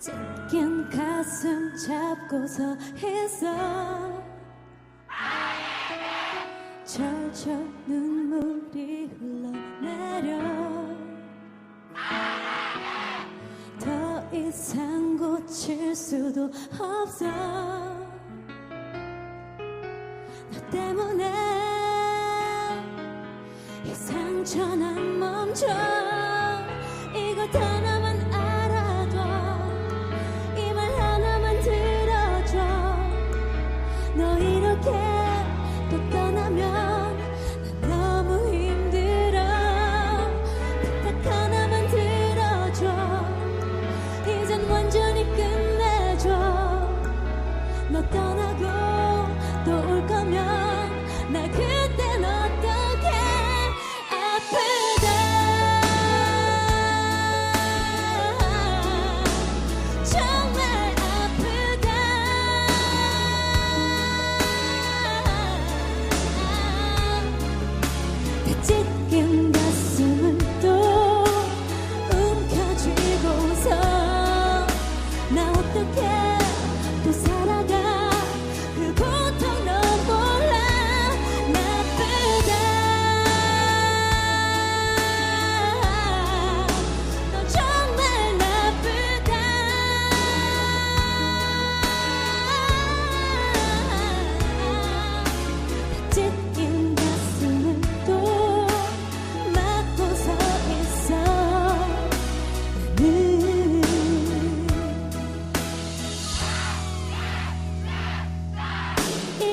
찢긴 가슴 잡고서 있어 철철 눈물이 흘러내려 더 이상 고칠 수도 없어. 너 때문에 이 상처는 안 멈춰. 이것 하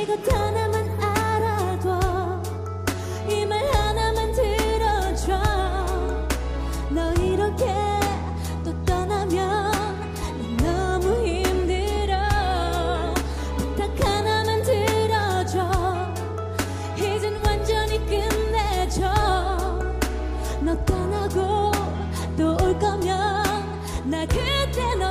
이것 하나만 알아둬. 이말 하나만 들어줘. 너 이렇게 또 떠나면 난 너무 힘들어. 부탁 하나만 들어줘. 이젠 완전히 끝내줘. 너 떠나고 또 올 거면 나 그땐